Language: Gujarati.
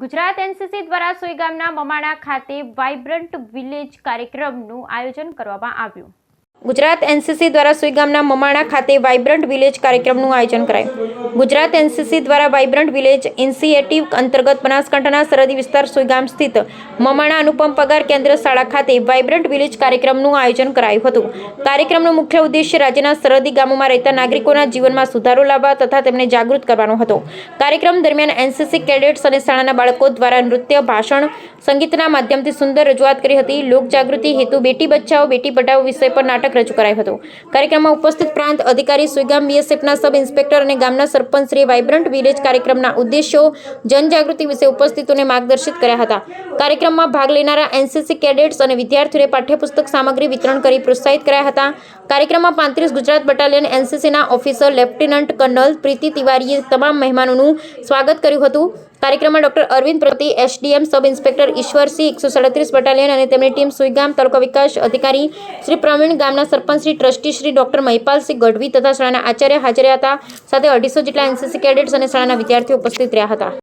ગુજરાત એનસીસી દ્વારા સોઈગામના મમાણા ખાતે વાઇબ્રન્ટ વિલેજ કાર્યક્રમનું આયોજન કરવામાં આવ્યું. ગુજરાત એનસીસી દ્વારા સુઈગામના મમાણા ખાતે વાઇબ્રન્ટ વિલેજ કાર્યક્રમનું આયોજન કરાયું. ગુજરાત એનસીસી દ્વારા વાઇબ્રન્ટ વિલેજ ઇનિશિયેટિવ અંતર્ગત બનાસકાંઠાના સરહદી વિસ્તાર સુઈગામ સ્થિત મમાણા અનુપમ પગાર કેન્દ્ર શાળા ખાતે વાઇબ્રન્ટ વિલેજ કાર્યક્રમનું આયોજન કરાયું હતું. કાર્યક્રમનો મુખ્ય ઉદ્દેશ્ય રાજ્યના સરહદી ગામોમાં રહેતા નાગરિકોના જીવનમાં સુધારો લાવવા તથા તેમને જાગૃત કરવાનો હતો. કાર્યક્રમ દરમિયાન એનસીસી કેડેટ્સ અને શાળાના બાળકો દ્વારા નૃત્ય, ભાષણ, સંગીતના માધ્યમથી સુંદર રજૂઆત કરી હતી. લોકજાગૃતિ હેતુ બેટી બચાવો, બેટી પઢાઓ વિષય પર નાટક રજૂ કરાયું હતું. કાર્યક્રમમાં ઉપસ્થિત પ્રાંત અધિકારી સુઈગામ બીએસએફના સબ ઇન્સ્પેક્ટર અને ગામના સરપંચશ્રીએ વાઇબ્રન્ટ વિલેજ કાર્યક્રમના ઉદ્દેશ્યો જનજાગૃતિ વિશે ઉપસ્થિતોને માર્ગદર્શિત કર્યા હતા. કાર્યક્રમમાં ભાગ લેનારા એનસીસી કેડેટ્સ અને વિદ્યાર્થીઓને પાઠ્યપુસ્તક સામગ્રી વિતરણ કરી પ્રોત્સાહિત કર્યા હતા. કાર્યક્રમમાં પાંત્રીસ ગુજરાત બટાલિયન એનસીસીના ઓફિસર, લેફ્ટિનન્ટ કર્નલ પ્રીતિ તિવારીએ તમામ મહેમાનોનું સ્વાગત કર્યું હતું. કાર્યક્રમમાં ડોક્ટર અરવિંદ પ્રતિ એસડીએમ સબ ઇન્સ્પેક્ટર ઈશ્વરસિંહ એકસો સાડત્રીસ બટાલિયન અને તેમની ટીમ સુઈગામ તાલુકા વિકાસ અધિકારી શ્રી પ્રવીણ ગામના સરપંચ શ્રી ટ્રસ્ટી શ્રી ડોક્ટર મહિપાલસિંહ ગઢવી તથા શાળાના આચાર્ય હાજર હતા. સાથે અઢીસો જેટલા એનસીસી કેડેટ્સ અને શાળાના વિદ્યાર્થીઓ ઉપસ્થિત રહ્યા હતા.